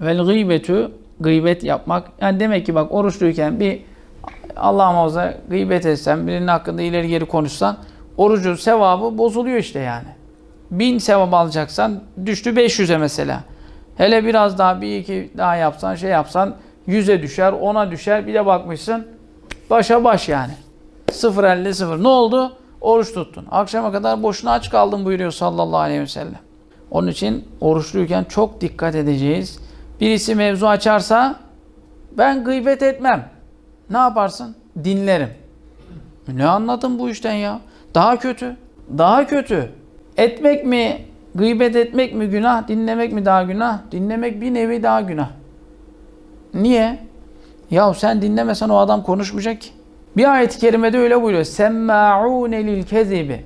Vel gıybetü gıybet yapmak. Yani demek ki bak oruçluyken bir Allah muhafaza gıybet etsen, birinin hakkında ileri geri konuşsan orucun sevabı bozuluyor işte yani. Bin sevap alacaksan düştü 500'e mesela. Hele biraz daha bir iki daha yapsan şey yapsan 100'e düşer, 10'a düşer. Bir de bakmışsın başa baş yani. 0.50 0. Ne oldu? Oruç tuttun. Akşama kadar boşuna aç kaldın buyuruyor sallallahu aleyhi ve sellem. Onun için oruçluyken çok dikkat edeceğiz. Birisi mevzu açarsa ben gıybet etmem. Ne yaparsın? Dinlerim. Ne anladın bu işten ya? Daha kötü. Daha kötü. Etmek mi, gıybet etmek mi günah, dinlemek mi daha günah? Dinlemek bir nevi daha günah. Niye? Ya sen dinlemesen o adam konuşmayacak ki. Bir ayet-i kerimede öyle buyuruyor. Semma'une lil kezibi.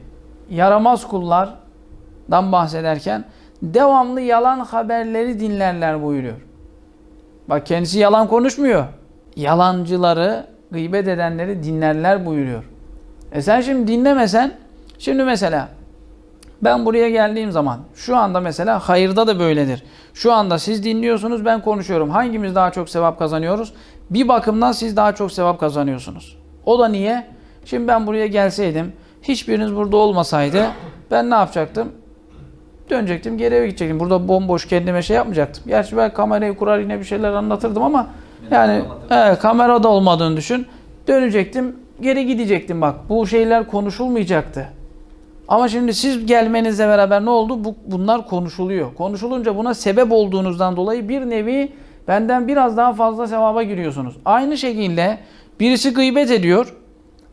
Yaramaz kullardan bahsederken devamlı yalan haberleri dinlerler buyuruyor. Bak kendisi yalan konuşmuyor. Yalancıları, gıybet edenleri dinlerler buyuruyor. E sen şimdi dinlemesen, şimdi mesela ben buraya geldiğim zaman şu anda mesela hayırda da böyledir. Şu anda siz dinliyorsunuz ben konuşuyorum. Hangimiz daha çok sevap kazanıyoruz? Bir bakımdan siz daha çok sevap kazanıyorsunuz. O da niye? Şimdi ben buraya gelseydim, hiçbiriniz burada olmasaydı ben ne yapacaktım? Dönecektim, geri eve gidecektim. Burada bomboş kendime şey yapmayacaktım. Gerçi ben kamerayı kurar yine bir şeyler anlatırdım ama yani evet, kamerada olmadığını düşün. Dönecektim, geri gidecektim bak. Bu şeyler konuşulmayacaktı. Ama şimdi siz gelmenizle beraber ne oldu? Bu, bunlar konuşuluyor. Konuşulunca buna sebep olduğunuzdan dolayı bir nevi benden biraz daha fazla sevaba giriyorsunuz. Aynı şekilde birisi gıybet ediyor.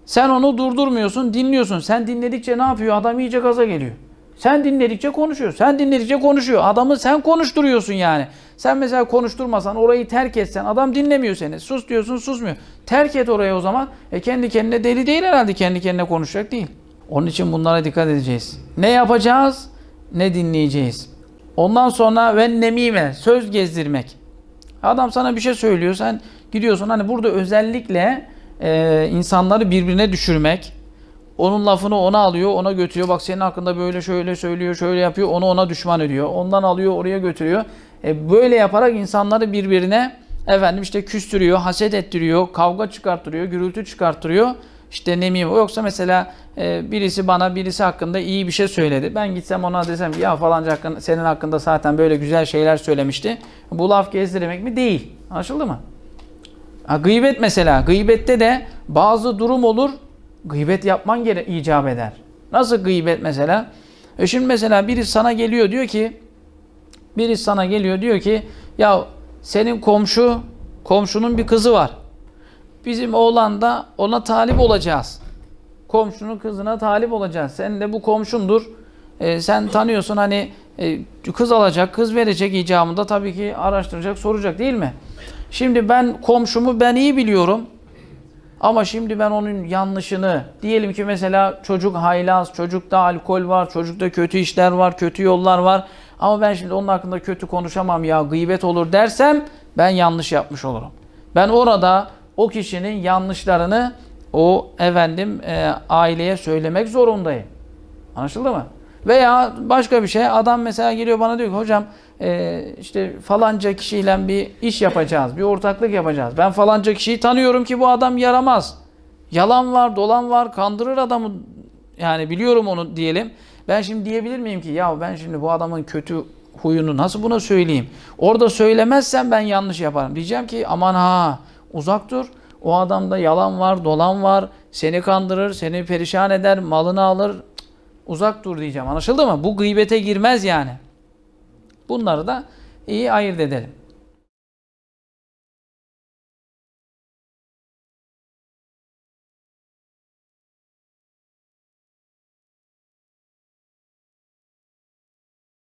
Sen onu durdurmuyorsun, dinliyorsun. Sen dinledikçe ne yapıyor? Adam iyice gaza geliyor. Sen dinledikçe konuşuyor. Sen dinledikçe konuşuyor. Adamı sen konuşturuyorsun yani. Sen mesela konuşturmasan, orayı terk etsen, adam dinlemiyor seni. Sus diyorsun, susmuyor. Terk et orayı o zaman. E kendi kendine deli değil herhalde. Kendi kendine konuşacak değil. Onun için bunlara dikkat edeceğiz. Ne yapacağız? Ne dinleyeceğiz? Ondan sonra ve nemime, söz gezdirmek. Adam sana bir şey söylüyor, sen gidiyorsun. Hani burada özellikle e, insanları birbirine düşürmek, onun lafını ona alıyor, ona götürüyor. Bak senin hakkında böyle şöyle söylüyor, şöyle yapıyor. Onu ona düşman ediyor. Ondan alıyor, oraya götürüyor. E, böyle yaparak insanları birbirine efendim işte küstürüyor, haset ettiriyor, kavga çıkarttırıyor, gürültü çıkarttırıyor. İşte ne? Yoksa mesela e, birisi bana birisi hakkında iyi bir şey söyledi. Ben gitsem ona desem ya falanca hakkında, senin hakkında zaten böyle güzel şeyler söylemişti. Bu laf gezdirmek mi? Değil. Anlaşıldı mı? Ha, gıybet mesela. Gıybette de bazı durum olur. Gıybet yapman gere icap eder. Nasıl gıybet mesela? E şimdi mesela biri sana geliyor diyor ki biri sana geliyor diyor ki ya senin komşu komşunun bir kızı var. Bizim oğlan da ona talip olacağız. Komşunun kızına talip olacağız. Sen de bu komşundur. E, sen tanıyorsun hani e, kız alacak, kız verecek icabında tabii ki araştıracak, soracak değil mi? Şimdi ben komşumu ben iyi biliyorum. Ama şimdi ben onun yanlışını, diyelim ki mesela çocuk haylaz, çocukta alkol var, çocukta kötü işler var, kötü yollar var. Ama ben şimdi onun hakkında kötü konuşamam ya gıybet olur dersem ben yanlış yapmış olurum. Ben orada o kişinin yanlışlarını o efendim e, aileye söylemek zorundayım. Anlaşıldı mı? Veya başka bir şey adam mesela geliyor bana diyor ki hocam e, işte falanca kişiyle bir iş yapacağız, bir ortaklık yapacağız. Ben falanca kişiyi tanıyorum ki bu adam yaramaz. Yalan var, dolan var, kandırır adamı. Yani biliyorum onu diyelim. Ben şimdi diyebilir miyim ki ya ben şimdi bu adamın kötü huyunu nasıl buna söyleyeyim? Orada söylemezsem ben yanlış yaparım. Diyeceğim ki aman ha uzak dur. O adamda yalan var, dolan var. Seni kandırır, seni perişan eder, malını alır. Uzak dur diyeceğim. Anlaşıldı mı? Bu gıybete girmez yani. Bunları da iyi ayırt edelim.